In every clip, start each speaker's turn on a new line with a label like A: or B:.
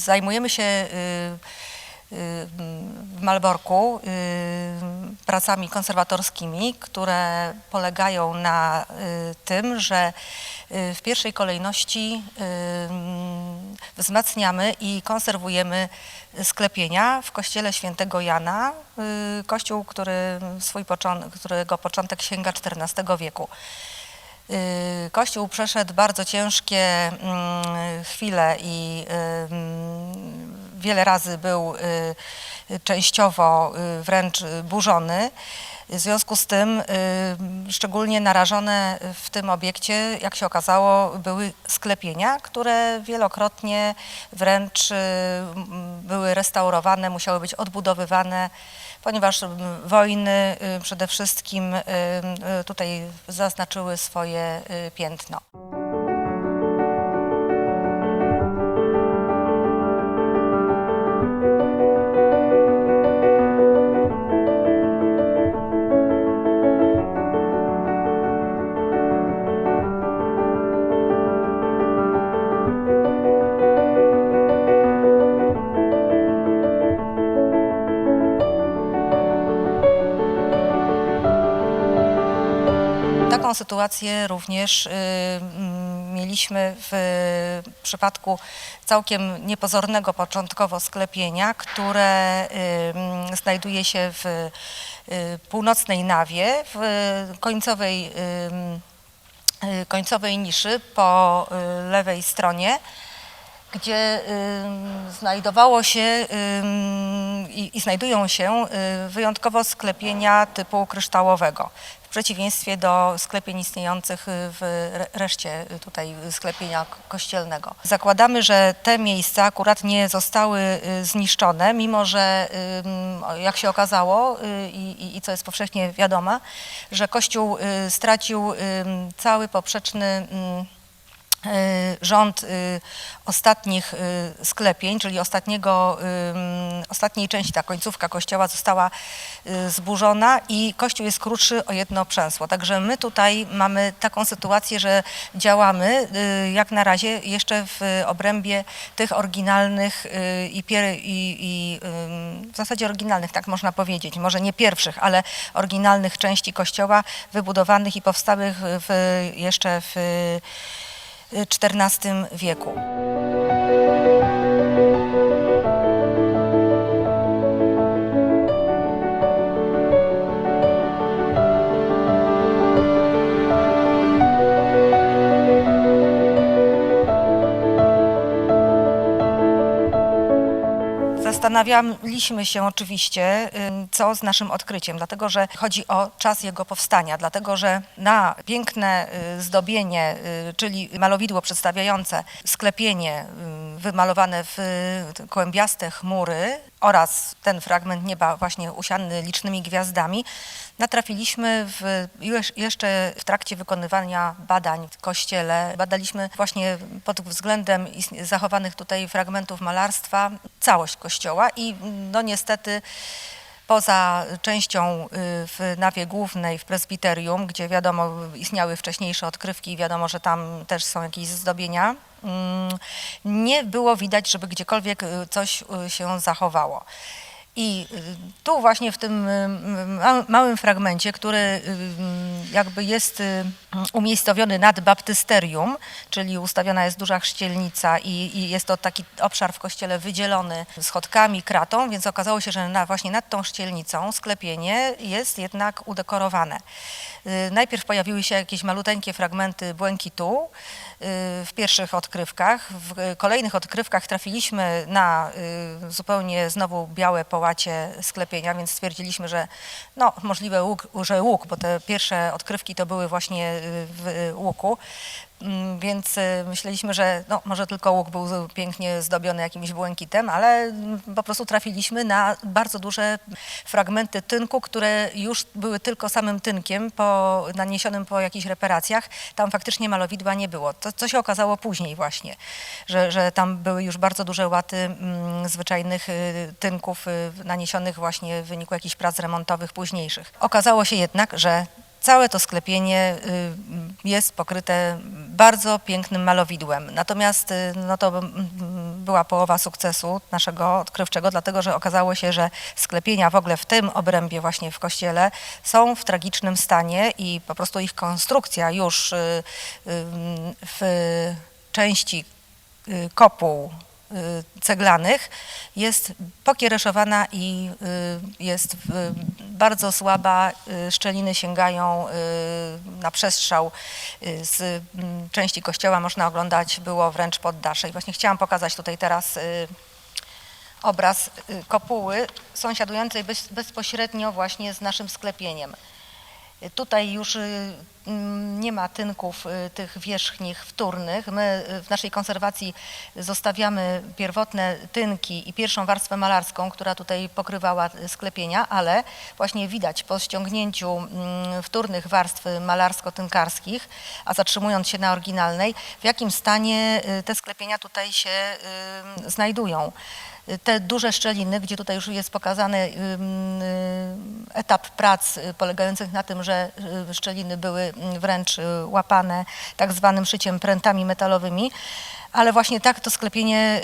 A: Zajmujemy się y, y, w Malborku y, pracami konserwatorskimi, które polegają na tym, że w pierwszej kolejności wzmacniamy i konserwujemy sklepienia w kościele świętego Jana, kościół, który swój począ- którego początek sięga XIV wieku. Kościół przeszedł bardzo ciężkie mm, chwile i wiele razy był y, częściowo y, wręcz burzony. W związku z tym y, szczególnie narażone w tym obiekcie, jak się okazało, były sklepienia, które wielokrotnie wręcz były restaurowane, musiały być odbudowywane, ponieważ wojny przede wszystkim tutaj zaznaczyły swoje piętno. Sytuację również y, mm, mieliśmy w przypadku całkiem niepozornego początkowo sklepienia, które y, mm, znajduje się w y, północnej nawie, w końcowej, y, mm, y, końcowej niszy po y, lewej stronie gdzie znajdowało się i, znajdują się y, wyjątkowo sklepienia typu kryształowego, w przeciwieństwie do sklepień istniejących w re- reszcie tutaj sklepienia kościelnego. Zakładamy, że te miejsca akurat nie zostały y, zniszczone, mimo że jak się okazało y, i, co jest powszechnie wiadome, że Kościół stracił cały poprzeczny rząd y, ostatnich y, sklepień, czyli ostatniego, ostatniej części, ta końcówka kościoła została y, zburzona i kościół jest krótszy o jedno przęsło. Także my tutaj mamy taką sytuację, że działamy y, jak na razie jeszcze w obrębie tych oryginalnych y, i, pier- i, i w zasadzie oryginalnych, tak można powiedzieć, może nie pierwszych, ale oryginalnych części kościoła wybudowanych i powstałych w, jeszcze w XIV wieku. Zastanawialiśmy się oczywiście, ym, co z naszym odkryciem, dlatego że chodzi o czas jego powstania, dlatego że na piękne y, zdobienie, y, czyli malowidło przedstawiające sklepienie ym, wymalowane w y, kłębiaste chmury oraz ten fragment nieba właśnie usiany licznymi gwiazdami, natrafiliśmy w, jeszcze w trakcie wykonywania badań w kościele. Badaliśmy właśnie pod względem zachowanych tutaj fragmentów malarstwa całość kościoła i no niestety poza częścią y, w nawie głównej, w prezbiterium, gdzie wiadomo istniały wcześniejsze odkrywki i wiadomo, że tam też są jakieś zdobienia, mm, nie było widać, żeby gdziekolwiek y, coś y, się zachowało. I y, tu właśnie w tym y, ma- małym fragmencie, który y, jakby jest y, umiejscowiony nad baptysterium, czyli ustawiona jest duża chrzcielnica i, i jest to taki obszar w kościele wydzielony schodkami, kratą, więc okazało się, że na, właśnie nad tą chrzcielnicą sklepienie jest jednak udekorowane. Y, Najpierw pojawiły się jakieś maluteńkie fragmenty błękitu y, w pierwszych odkrywkach. W y, kolejnych odkrywkach trafiliśmy na y, zupełnie znowu białe połacie sklepienia, więc stwierdziliśmy, że no, możliwe, łuk, że łuk, bo te pierwsze odkrywki to były właśnie y, w y, łuku. Mm, Więc y, myśleliśmy, że no, może tylko łuk był pięknie zdobiony jakimś błękitem, ale mm, po prostu trafiliśmy na bardzo duże fragmenty tynku, które już były tylko samym tynkiem po, naniesionym po jakichś reperacjach. Tam faktycznie malowidła nie było. To, co się okazało później właśnie, że, że tam były już bardzo duże łaty mm, zwyczajnych y, tynków y, naniesionych właśnie w wyniku jakichś prac remontowych późniejszych. Okazało się jednak, że Całe to sklepienie jest pokryte bardzo pięknym malowidłem. Natomiast y, no to mm, była połowa sukcesu naszego odkrywczego, dlatego że okazało się, że sklepienia w ogóle w tym obrębie właśnie w kościele są w tragicznym stanie i po prostu ich konstrukcja już y, y, w części kopuł ceglanych jest pokiereszowana i y, jest y, bardzo słaba. Y, Szczeliny sięgają y, na przestrzał y, z mm, części kościoła. Można oglądać było wręcz poddasze. I właśnie chciałam pokazać tutaj teraz y, obraz y, kopuły sąsiadującej bez, bezpośrednio właśnie z naszym sklepieniem. Tutaj już y, mm, nie ma tynków y, tych wierzchnich wtórnych. My y, w naszej konserwacji zostawiamy pierwotne tynki i pierwszą warstwę malarską, która tutaj pokrywała sklepienia, ale właśnie widać po ściągnięciu mm, wtórnych warstw malarsko-tynkarskich, a zatrzymując się na oryginalnej, w jakim stanie te sklepienia tutaj się znajdują te duże szczeliny, gdzie tutaj już jest pokazany y, etap prac y, polegających na tym, że y, szczeliny były mm, wręcz łapane tak zwanym szyciem prętami metalowymi, ale właśnie tak to sklepienie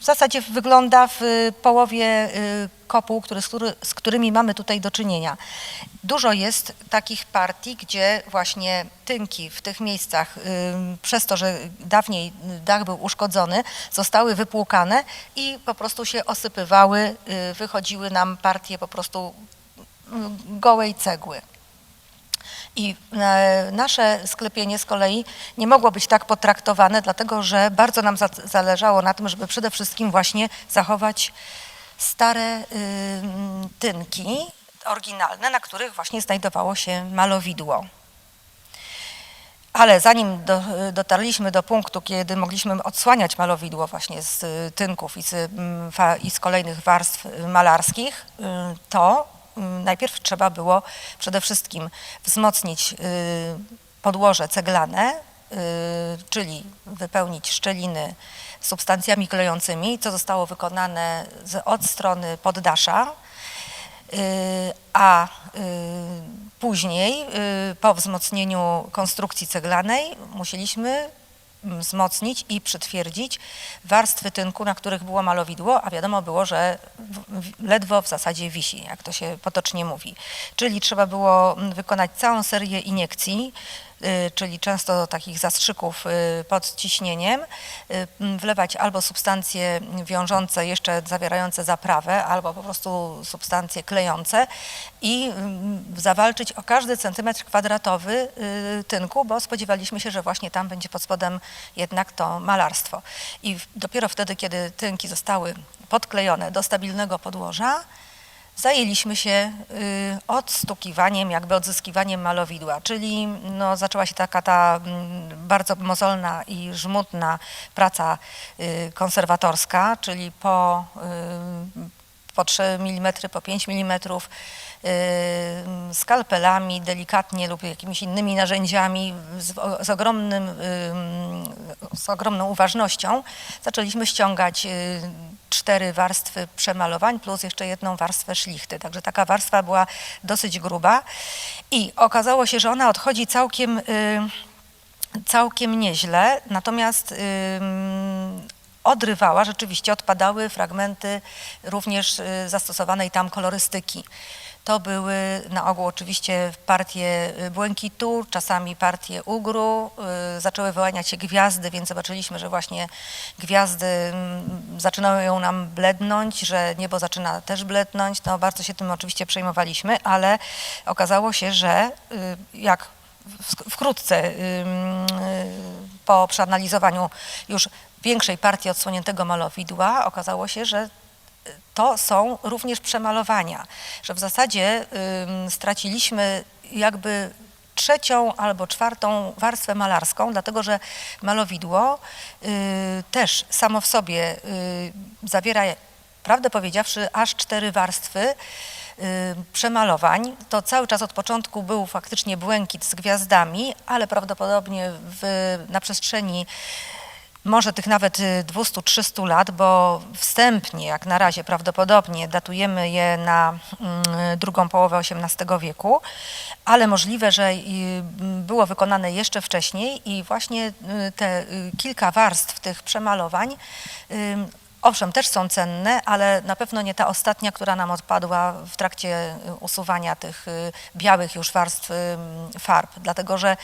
A: w zasadzie wygląda w y, połowie y, kopuł, który, z, który, z którymi mamy tutaj do czynienia. Dużo jest takich partii, gdzie właśnie tynki w tych miejscach, y, przez to, że dawniej dach był uszkodzony, zostały wypłukane i po prostu się osypywały, wychodziły nam partie po prostu gołej cegły. I e, nasze sklepienie z kolei nie mogło być tak potraktowane, dlatego że bardzo nam za, zależało na tym, żeby przede wszystkim właśnie zachować stare tynki oryginalne, na których właśnie znajdowało się malowidło. Ale zanim do, dotarliśmy do punktu, kiedy mogliśmy odsłaniać malowidło właśnie z y, tynków i z, mm, i z kolejnych warstw y, malarskich, y, to najpierw trzeba było przede wszystkim wzmocnić y, podłoże ceglane, y, czyli wypełnić szczeliny substancjami klejącymi, co zostało wykonane z, od strony poddasza. Y, a później po wzmocnieniu konstrukcji ceglanej musieliśmy mm, wzmocnić i przytwierdzić warstwy tynku, na których było malowidło, a wiadomo było, że ledwo w zasadzie wisi, jak to się potocznie mówi. Czyli trzeba było wykonać całą serię iniekcji, czyli często takich zastrzyków y, pod ciśnieniem, y, wlewać albo substancje wiążące, jeszcze zawierające zaprawę, albo po prostu substancje klejące i mm, zawalczyć o każdy centymetr kwadratowy y, tynku, bo spodziewaliśmy się, że właśnie tam będzie pod spodem jednak to malarstwo. I dopiero wtedy, kiedy tynki zostały podklejone do stabilnego podłoża, zajęliśmy się y, odstukiwaniem, jakby odzyskiwaniem malowidła, czyli no, zaczęła się taka ta mm, bardzo mozolna i żmudna praca y, konserwatorska, czyli po, y, po 3 mm, po 5 mm skalpelami delikatnie lub jakimiś innymi narzędziami z, z, ogromnym, z ogromną uważnością zaczęliśmy ściągać cztery warstwy przemalowań plus jeszcze jedną warstwę szlichty. Także taka warstwa była dosyć gruba i okazało się, że ona odchodzi całkiem, y, całkiem nieźle, natomiast odrywała, rzeczywiście odpadały fragmenty również y, zastosowanej tam kolorystyki. To były na ogół oczywiście partie y, błękitu, czasami partie ugru. y, Zaczęły wyłaniać się gwiazdy, więc zobaczyliśmy, że właśnie gwiazdy mm, zaczynają nam blednąć, że niebo zaczyna też blednąć. No, bardzo się tym oczywiście przejmowaliśmy, ale okazało się, że y, jak wkrótce po przeanalizowaniu już większej partii odsłoniętego malowidła okazało się, że to są również przemalowania, że w zasadzie straciliśmy jakby trzecią albo czwartą warstwę malarską, dlatego że malowidło y, też samo w sobie y, zawiera, prawdę powiedziawszy, aż cztery warstwy przemalowań. To cały czas od początku był faktycznie błękit z gwiazdami, ale prawdopodobnie w, na przestrzeni może tych nawet y, 200-300 lat, bo wstępnie, jak na razie prawdopodobnie datujemy je na mm, drugą połowę XVIII wieku, ale możliwe, że y, było wykonane jeszcze wcześniej i właśnie y, te y, kilka warstw tych przemalowań Owszem, też są cenne, ale na pewno nie ta ostatnia, która nam odpadła w trakcie y, usuwania tych y, białych już warstw ym, farb, dlatego że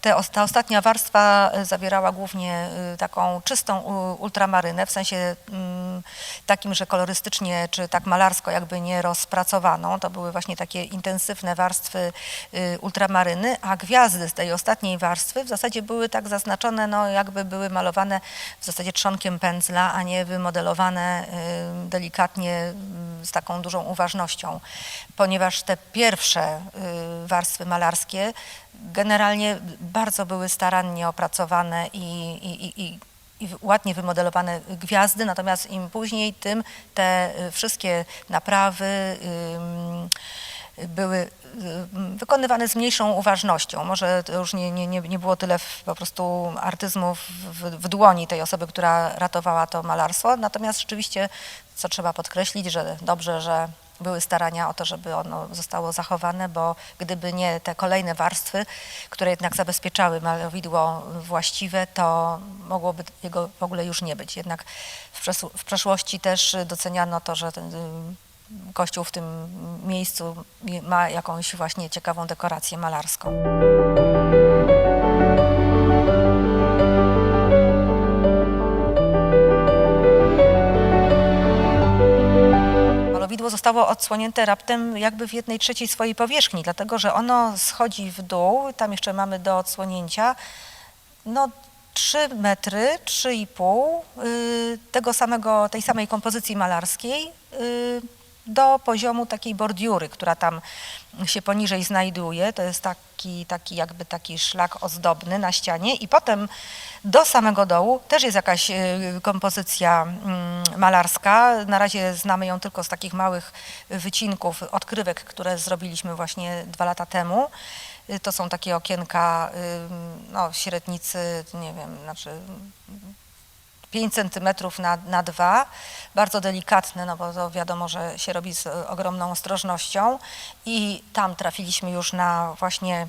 A: te, ta ostatnia warstwa y, zawierała głównie y, taką czystą ultramarynę, w sensie ym, takim, że kolorystycznie czy tak malarsko jakby nie rozpracowaną. To były właśnie takie intensywne warstwy y, ultramaryny, a gwiazdy z tej ostatniej warstwy w zasadzie były tak zaznaczone, no jakby były malowane w zasadzie trzonkiem pędzla, a nie wymodelowane y, delikatnie y, z taką dużą uważnością, ponieważ te pierwsze y, warstwy malarskie generalnie bardzo były starannie opracowane i, i, i, i ładnie wymodelowane gwiazdy, natomiast im później, tym te wszystkie naprawy ym, były y, wykonywane z mniejszą uważnością. Może to już nie, nie, nie było tyle po prostu artyzmu w, w, w dłoni tej osoby, która ratowała to malarstwo, natomiast rzeczywiście, co trzeba podkreślić, że dobrze, że były starania o to, żeby ono zostało zachowane, bo gdyby nie te kolejne warstwy, które jednak zabezpieczały malowidło właściwe, to mogłoby jego w ogóle już nie być. Jednak w, przeszłości też doceniano to, że ten kościół w tym miejscu ma jakąś właśnie ciekawą dekorację malarską. Malowidło zostało odsłonięte raptem jakby w jednej trzeciej swojej powierzchni, dlatego że ono schodzi w dół, tam jeszcze mamy do odsłonięcia, no 3 metry, 3,5 y, tego samego, tej samej kompozycji malarskiej y, do poziomu takiej bordiury, która tam się poniżej znajduje. To jest taki, taki jakby taki szlak ozdobny na ścianie i potem do samego dołu też jest jakaś y, kompozycja mm, malarska. Na razie znamy ją tylko z takich małych wycinków, odkrywek, które zrobiliśmy właśnie dwa lata temu. Y, To są takie okienka y, no, średnicy, nie wiem, znaczy 5 centymetrów na, na 2, bardzo delikatne, no bo to wiadomo, że się robi z ogromną ostrożnością. I tam trafiliśmy już na właśnie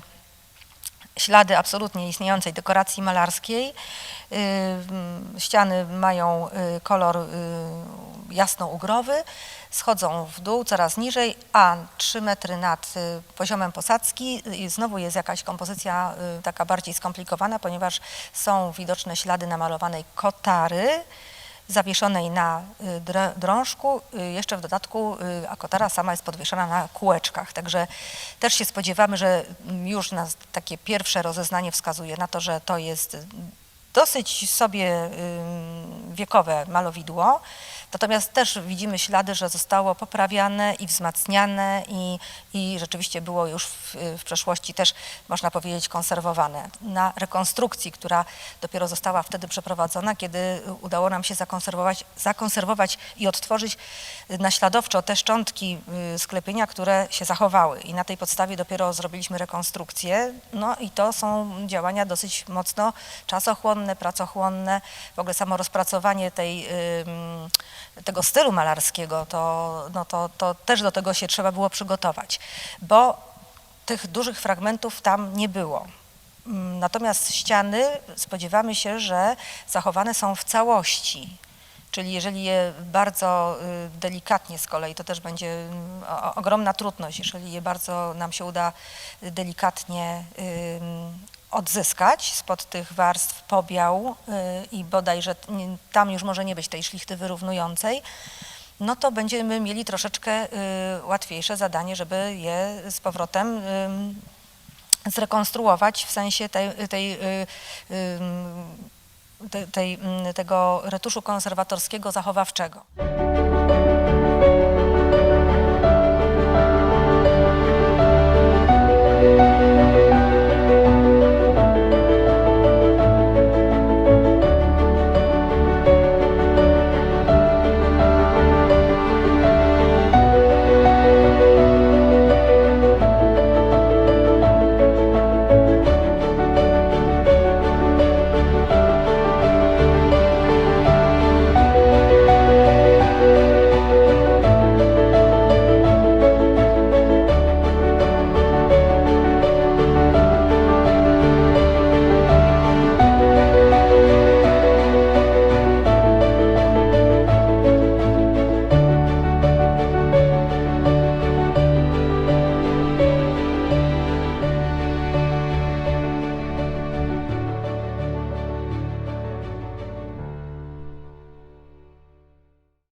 A: ślady absolutnie istniejącej dekoracji malarskiej. Y, Ściany mają y, kolor y, jasno-ugrowy, schodzą w dół coraz niżej, a 3 metry nad poziomem posadzki znowu jest jakaś kompozycja taka bardziej skomplikowana, ponieważ są widoczne ślady namalowanej kotary, zawieszonej na y, drążku, y, jeszcze w dodatku, y, a kotara sama jest podwieszona na kółeczkach. Także też się spodziewamy, że mm, już nas takie pierwsze rozeznanie wskazuje na to, że to jest dosyć sobie wiekowe malowidło. Natomiast też widzimy ślady, że zostało poprawiane i wzmacniane i, i rzeczywiście było już w, w przeszłości też, można powiedzieć, konserwowane. Na rekonstrukcji, która dopiero została wtedy przeprowadzona, kiedy udało nam się zakonserwować, zakonserwować i odtworzyć naśladowczo te szczątki y, sklepienia, które się zachowały. I na tej podstawie dopiero zrobiliśmy rekonstrukcję. No i to są działania dosyć mocno czasochłonne, pracochłonne. W ogóle samo rozpracowanie tej, ym, tego stylu malarskiego, to, no to, to też do tego się trzeba było przygotować, bo tych dużych fragmentów tam nie było. Mm, Natomiast ściany spodziewamy się, że zachowane są w całości. Czyli jeżeli je bardzo y, delikatnie z kolei, to też będzie mm, ogromna trudność, jeżeli je bardzo nam się uda delikatnie odzyskać spod tych warstw pobiał y, i bodaj, że nie- tam już może nie być tej szlichty wyrównującej, no to będziemy mieli troszeczkę y, łatwiejsze zadanie, żeby je z powrotem zrekonstruować w sensie tej, tej, y, ym, te- tej, mm, tego retuszu konserwatorskiego zachowawczego.